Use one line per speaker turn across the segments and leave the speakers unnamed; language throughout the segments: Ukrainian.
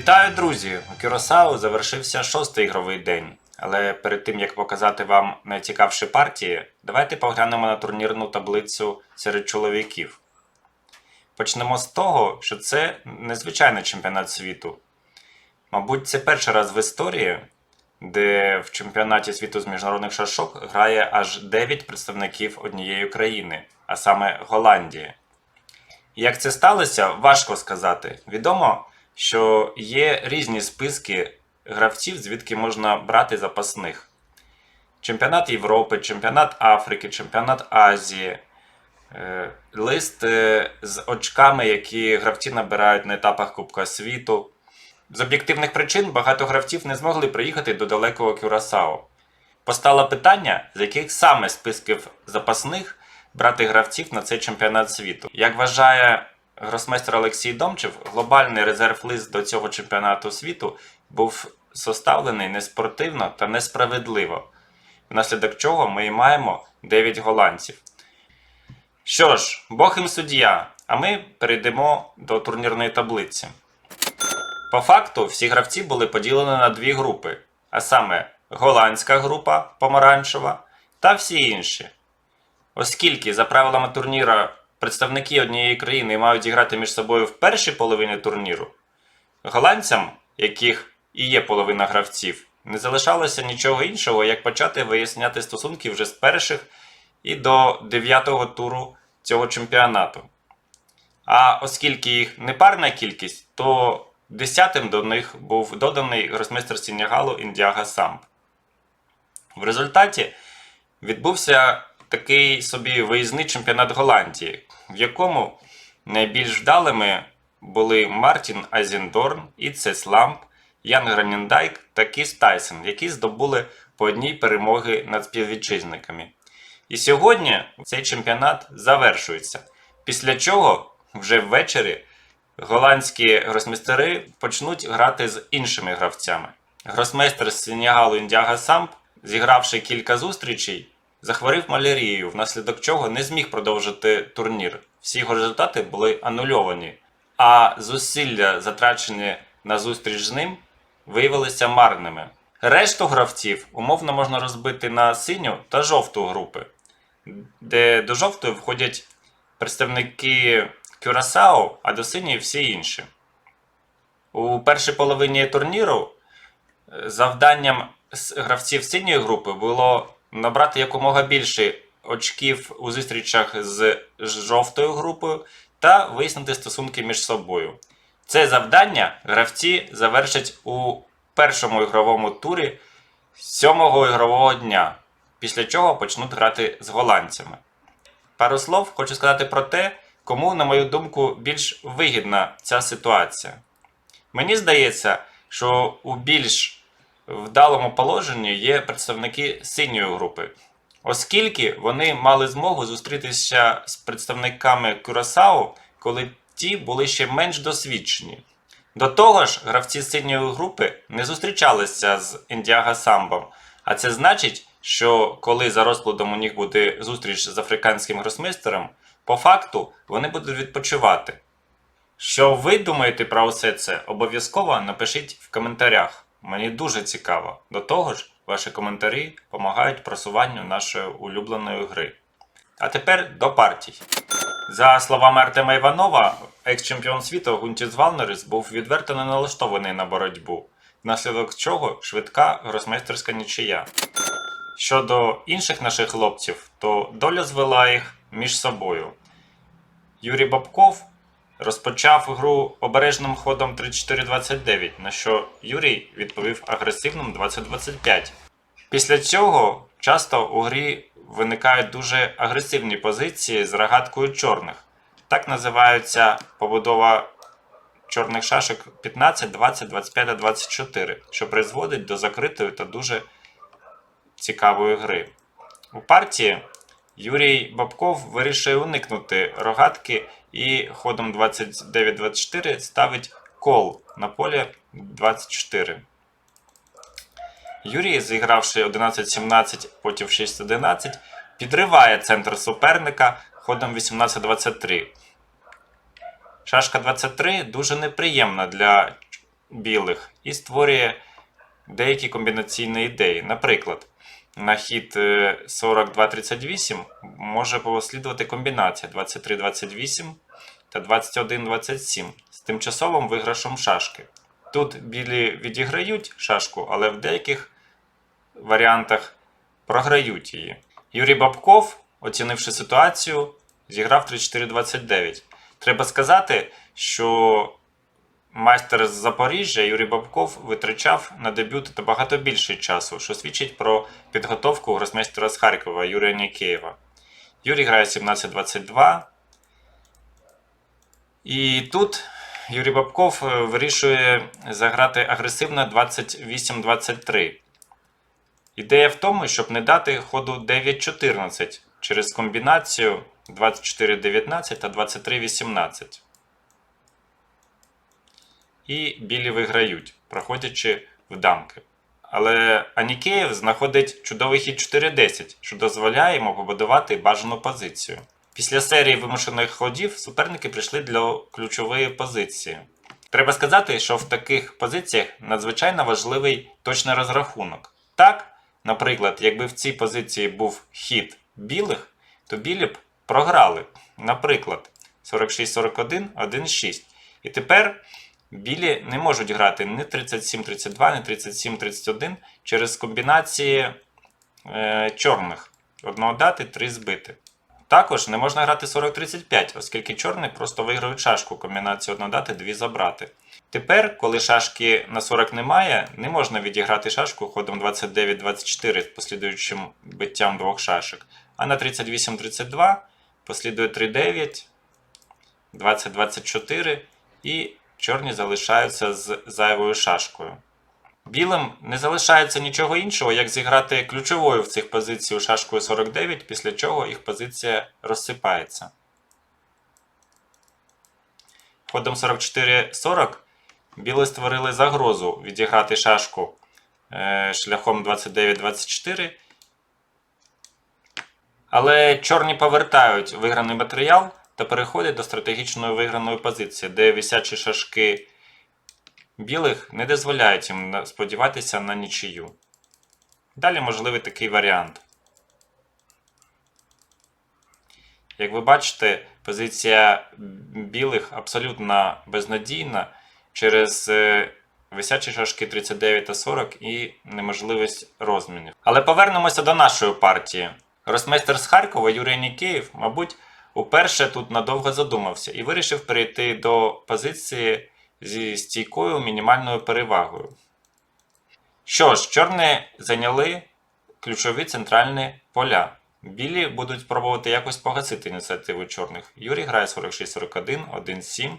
Вітаю, друзі! У Кюросао завершився шостий ігровий день. Але перед тим як показати вам найцікавіші партії, давайте поглянемо на турнірну таблицю серед чоловіків. Почнемо з того, що це незвичайний чемпіонат світу. Мабуть, це перший раз в історії, де в чемпіонаті світу з міжнародних шашок грає аж 9 представників однієї країни, а саме Голландії. Як це сталося, важко сказати. Відомо, що є різні списки гравців, звідки можна брати запасних. Чемпіонат Європи, чемпіонат Африки, чемпіонат Азії, е, лист е, з очками, які гравці набирають на етапах Кубка світу. З об'єктивних причин багато гравців не змогли приїхати до далекого Кюрасао. Постало питання, з яких саме списків запасних брати гравців на цей чемпіонат світу. Як вважає гросмейстер Олексій Домчев, глобальний резерв-лист до цього чемпіонату світу був составлений неспортивно та несправедливо, внаслідок чого ми і маємо 9 голландців. Що ж, Бог їм суддя, а ми перейдемо до турнірної таблиці. По факту, всі гравці були поділені на дві групи, а саме голландська група помаранчева та всі інші. Оскільки за правилами турніра представники однієї країни мають зіграти між собою в першій половині турніру, голландцям, яких і є половина гравців, не залишалося нічого іншого, як почати виясняти стосунки вже з перших і до дев'ятого туру цього чемпіонату. А оскільки їх непарна кількість, то десятим до них був доданий гросмейстер Сінягалу Індіага Самп. В результаті відбувся такий собі виїзний чемпіонат Голландії, в якому найбільш вдалими були Мартін Айзендорн, Іцес Ламп, Ян Граніндайк та Кіс Тайсон, які здобули по одній перемоги над співвітчизниками. І сьогодні цей чемпіонат завершується. Після чого вже ввечері голландські гросмейстери почнуть грати з іншими гравцями. Гросмейстер з Сенігалу Індіага Самп, зігравши кілька зустрічей, захворів малярією, внаслідок чого не зміг продовжити турнір. Всі його результати були анульовані, а зусилля, затрачені на зустріч з ним, виявилися марними. Решту гравців умовно можна розбити на синю та жовту групи, де до жовтої входять представники Кюрасао, а до синьої всі інші. У першій половині турніру е, завданням гравців синьої групи було набрати якомога більше очків у зустрічах з жовтою групою та вияснити стосунки між собою. Це завдання гравці завершать у першому ігровому турі сьомого ігрового дня, після чого почнуть грати з голландцями. Пару слов хочу сказати про те, кому, на мою думку, більш вигідна ця ситуація. Мені здається, що у більш вдалому положенні є представники синьої групи, оскільки вони мали змогу зустрітися з представниками Кюрасао, коли ті були ще менш досвідчені. До того ж, гравці синьої групи не зустрічалися з Індіага Самбом, а це значить, що коли за розкладом у них буде зустріч з африканським гросмейстером, по факту вони будуть відпочивати. Що ви думаєте про усе це? Обов'язково напишіть в коментарях. Мені дуже цікаво. До того ж, ваші коментарі допомагають просуванню нашої улюбленої гри. А тепер до партій. За словами Артема Іванова, екс-чемпіон світу Гунтіс Валнерис був відверто не налаштований на боротьбу, внаслідок чого швидка гросмейстерська нічия. Щодо інших наших хлопців, то доля звела їх між собою. Юрій Бабков розпочав гру обережним ходом 34-29, на що Юрій відповів агресивним 20-25. Після цього часто у грі виникають дуже агресивні позиції з рогаткою чорних. Так називаються побудова чорних шашок 15, 20, 25 та 24, що призводить до закритої та дуже цікавої гри. У партії Юрій Бабков вирішує уникнути рогатки і ходом 29-24 ставить кол на полі 24. Юрій, зігравши 11-17, потім 6-11, підриває центр суперника ходом 18-23. Шашка 23 дуже неприємна для білих і створює деякі комбінаційні ідеї. Наприклад, на хід е, 42-38 може послідувати комбінація 23-28 та 21-27 з тимчасовим виграшом шашки. Тут білі відіграють шашку, але в деяких варіантах програють її. Юрій Бабков, оцінивши ситуацію, зіграв 34-29. Треба сказати, що майстер з Запоріжжя Юрій Бабков витрачав на дебют набагато більше часу, що свідчить про підготовку гросмейстера з Харкова Юрія Нікеєва. Юрій грає 17-22. І тут Юрій Бабков е, вирішує заграти агресивно 28-23. Ідея в тому, щоб не дати ходу 9-14 через комбінацію 24-19 та 23-18. І білі виграють, проходячи в дамки. Але Анікеєв знаходить чудовий хід 4-10, що дозволяє йому побудувати бажану позицію. Після серії вимушених ходів суперники прийшли для ключової позиції. Треба сказати, що в таких позиціях надзвичайно важливий точний розрахунок. Так, наприклад, якби в цій позиції був хід білих, то білі б програли. Наприклад, 46-41, 1-6. І тепер білі не можуть грати ні 37-32, ні 37-31 через комбінації е, чорних. Одного дати, три збити. Також не можна грати 40-35, оскільки чорні просто виграють шашку комбінацію однодати, дві забрати. Тепер, коли шашки на 40 немає, не можна відіграти шашку ходом 29-24 з послідуючим биттям двох шашок. А на 38-32 послідує 3-9, 20-24 і чорні залишаються з зайвою шашкою. Білим не залишається нічого іншого, як зіграти ключовою в цих позицій шашкою 49, після чого їх позиція розсипається. Ходом 44-40 білі створили загрозу відіграти шашку е, шляхом 29-24. Але чорні повертають виграний матеріал та переходять до стратегічної виграної позиції, де висячі шашки білих не дозволяють їм сподіватися на нічию. Далі можливий такий варіант. Як ви бачите, позиція білих абсолютно безнадійна через е, висячі шашки 39 та 40 і неможливість розмінів. Але повернемося до нашої партії. Росмейстер з Харкова Юрій Нікеєв, мабуть, уперше тут надовго задумався і вирішив перейти до позиції зі стійкою мінімальною перевагою. Що ж, чорні зайняли ключові центральні поля. Білі будуть пробувати якось погасити ініціативу чорних. Юрій грає 46-41, 1-7,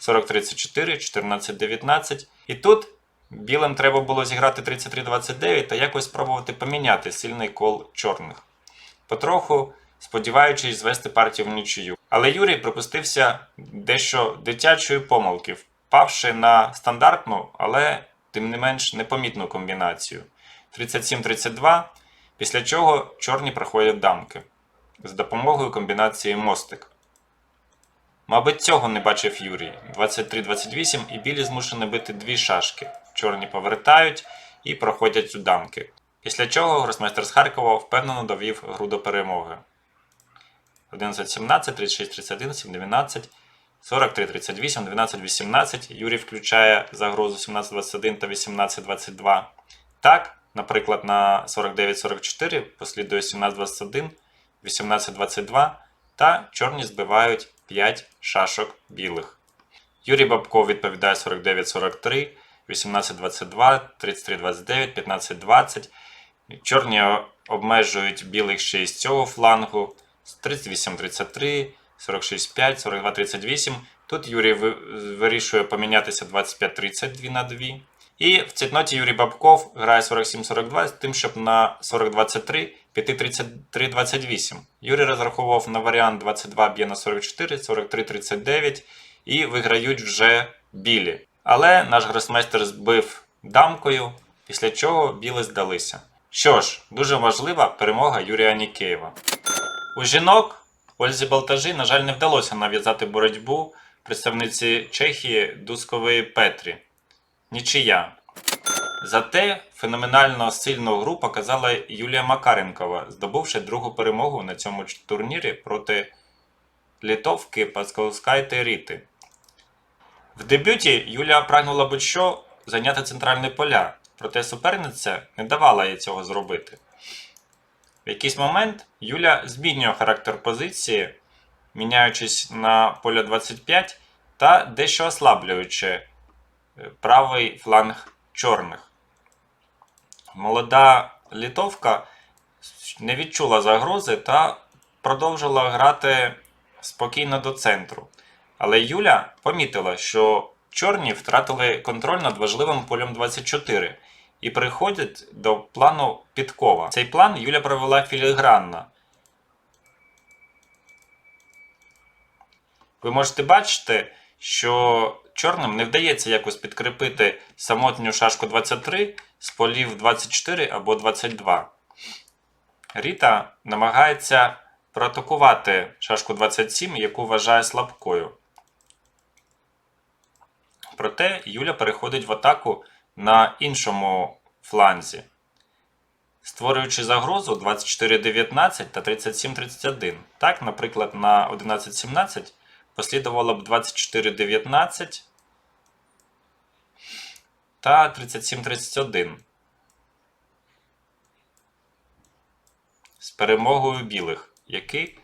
40-34, 14-19. І тут білим треба було зіграти 33-29 та якось спробувати поміняти сильний кол чорних. Потроху сподіваючись звести партію в нічию. Але Юрій припустився дещо дитячої помилки, впавши на стандартну, але тим не менш непомітну комбінацію 37-32, після чого чорні проходять дамки з допомогою комбінації мостик. Мабуть, цього не бачив Юрій. 23-28 і білі змушені бити дві шашки. Чорні повертають і проходять у дамки. Після чого гросмейстер з Харкова впевнено довів гру до перемоги. 11-17, 36-31, 7-19, 43-38, 12-18. Юрій включає загрозу 17-21 та 18-22. Так, наприклад, на 49-44 послідує 17-21, 18-22 та чорні збивають 5 шашок білих. Юрій Бабков відповідає 49-43, 18-22, 33-29, 15-20. Чорні обмежують білих ще із цього флангу. 38-33, 46-5, 42-38. Тут Юрій вирішує помінятися 25-30 2 на 2. І в цитноті Юрій Бабков грає 47-42 з тим, щоб на 40-23 піти 33-28. Юрій розраховував на варіант 22 б'є на 44, 43-39 і виграють вже білі. Але наш гросмейстер збив дамкою, після чого білі здалися. Що ж, дуже важлива перемога Юрія Нікеєва. У жінок Ользі Балтажі, на жаль, не вдалося нав'язати боротьбу представниці Чехії Дускової Петрі. нічия. Зате феноменально сильну гру показала Юлія Макаренкова, здобувши другу перемогу на цьому турнірі проти літовки Паскалскайте Ріти. В дебюті Юлія прагнула будь-що зайняти центральні поля, проте суперниця не давала їй цього зробити. В якийсь момент Юля змінює характер позиції, міняючись на поля 25 та дещо ослаблюючи е, правий фланг чорних. Молода літовка не відчула загрози та продовжила грати спокійно до центру. Але Юля помітила, що чорні втратили контроль над важливим полем 24 і приходять до плану підкова. Цей план Юля провела філігранно. Ви можете бачити, що чорним не вдається якось підкріпити самотню шашку 23 з полів 24 або 22. Ріта намагається проатакувати шашку 27, яку вважає слабкою. Проте Юля переходить в атаку на іншому фланзі, створюючи загрозу 24-19 та 37-31. Так, наприклад, на 11-17 послідувало б 24-19 та 37-31. З перемогою білих, які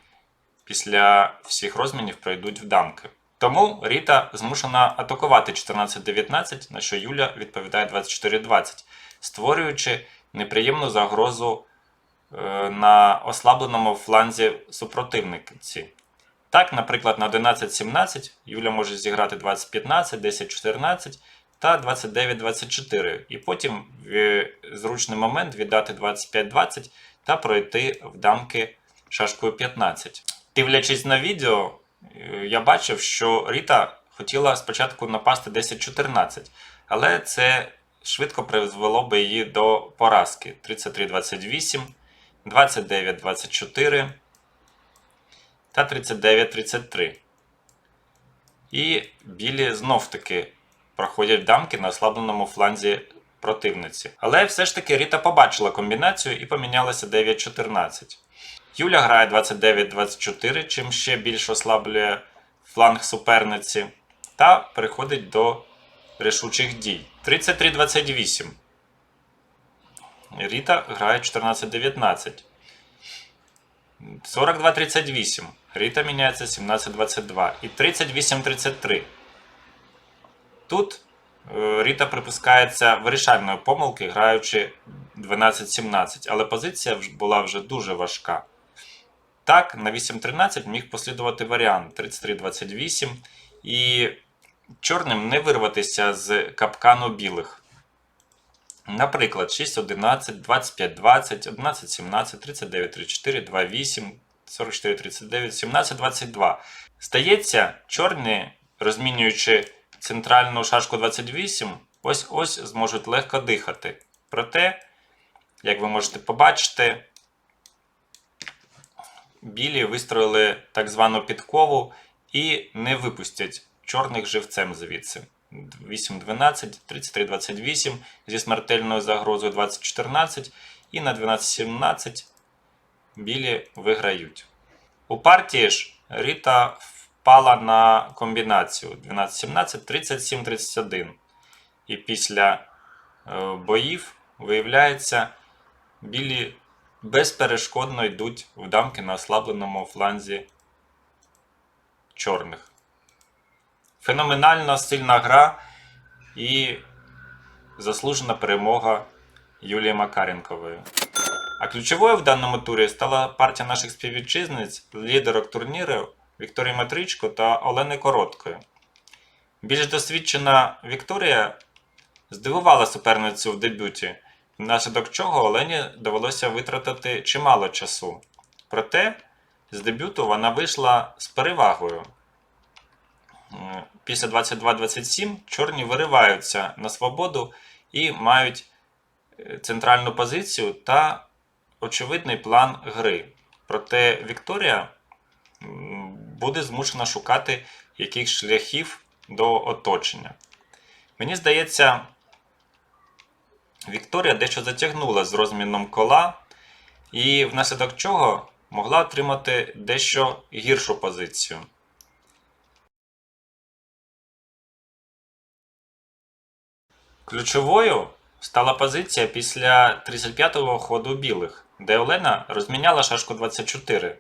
після всіх розмінів пройдуть в дамки. Тому Ріта змушена атакувати 14-19, на що Юля відповідає 24-20, створюючи неприємну загрозу е, на ослабленому фланзі супротивниці. Так, наприклад, на 11-17 Юля може зіграти 20-15, 10-14 та 29-24, і потім в зручний момент віддати 25-20 та пройти в дамки шашкою 15. Дивлячись на відео, е, я бачив, що Ріта хотіла спочатку напасти 10-14, але це швидко призвело би її до поразки 33-28, 29-24 та 39-33. І білі знов-таки проходять дамки на ослабленому фланзі противниці. Але все ж таки Ріта побачила комбінацію і помінялася 9-14. Юля грає 29-24, чим ще більш ослаблює фланг суперниці, та переходить до рішучих дій. 33-28. Ріта грає 14-19. 42-38. Ріта міняється 17-22. І 38-33. Тут е, Ріта припускається вирішальної помилки, граючи 12-17, але позиція була вже дуже важка. Так, на 8-13 міг послідувати варіант 33-28, і чорним не вирватися з капкану білих. Наприклад, 6-11, 25-20, 11-17, 39-34, 2-8, 44-39, 17-22. Стається, чорні, розмінюючи центральну шашку 28, ось ось зможуть легко дихати. Проте, як ви можете побачити, білі вистроїли так звану підкову і не випустять чорних живцем звідси. 8-12, 33-28 зі смертельною загрозою 20-14 і на 12-17 білі виграють. У партії ж Ріта впала на комбінацію 12-17, 37-31. І після е, боїв виявляється, білі безперешкодно йдуть в дамки на ослабленому фланзі чорних. Феноменально сильна гра і заслужена перемога Юлії Макаренкової. А ключовою в даному турі стала партія наших співвітчизниць, лідерок турніру Вікторії Матричко та Олени Короткої. Більш досвідчена Вікторія здивувала суперницю в дебюті, внаслідок чого Олені довелося витратити чимало часу. Проте з дебюту вона вийшла з перевагою. Після 22-27 чорні вириваються на свободу і мають е, центральну позицію та очевидний план гри. Проте Вікторія буде змушена шукати якихось шляхів до оточення. Мені здається, Вікторія дещо затягнула з розміном кола, і внаслідок чого могла отримати дещо гіршу позицію. Ключовою стала позиція після 35-го ходу білих, де Олена розміняла шашку 24.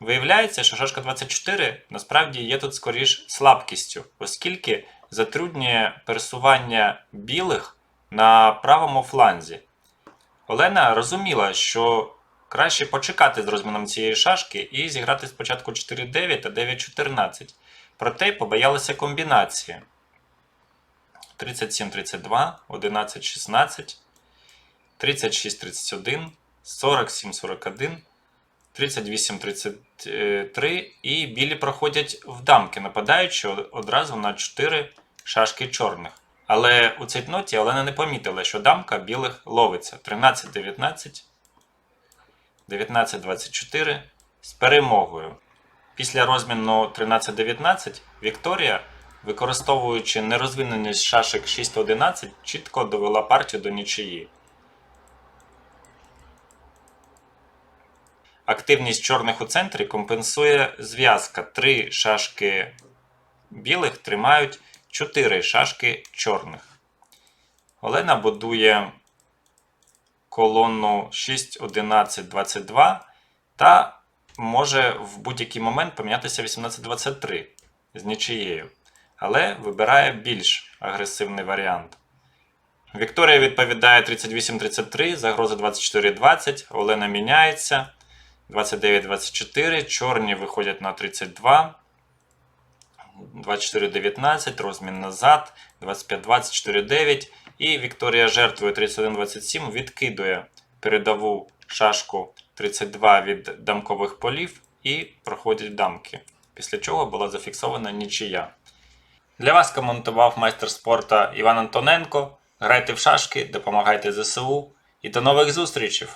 Виявляється, що шашка 24 насправді є тут скоріш слабкістю, оскільки затруднює пересування білих на правому фланзі. Олена розуміла, що краще почекати з розміном цієї шашки і зіграти спочатку 4-9 та 9-14. Проте побоялася комбінації. 37-32, 11-16, 36-31, 47-41, 38-33 і білі проходять в дамки, нападаючи одразу на 4 шашки чорних. Але у цій ноті Олена не помітила, що дамка білих ловиться 13-19, 19-24 з перемогою. Після розміну 13-19 Вікторія, використовуючи нерозвиненість шашек 6-11, чітко довела партію до нічиї. Активність чорних у центрі компенсує зв'язка. Три шашки білих тримають 4 шашки чорних. Олена будує колону 6, 11, 22 та може в будь-який момент помінятися 18-23 з нічиєю. Але вибирає більш агресивний варіант. Вікторія відповідає 38-33, загроза 24-20, Олена міняється. 29-24, чорні виходять на 32. 24-19, розмін назад, 25-24-9. І Вікторія жертвує 31-27, відкидує передову шашку 32 від дамкових полів і проходять дамки. Після чого була зафіксована нічия. Для вас коментував майстер спорта Іван Антоненко. Грайте в шашки, допомагайте ЗСУ і до нових зустрічей!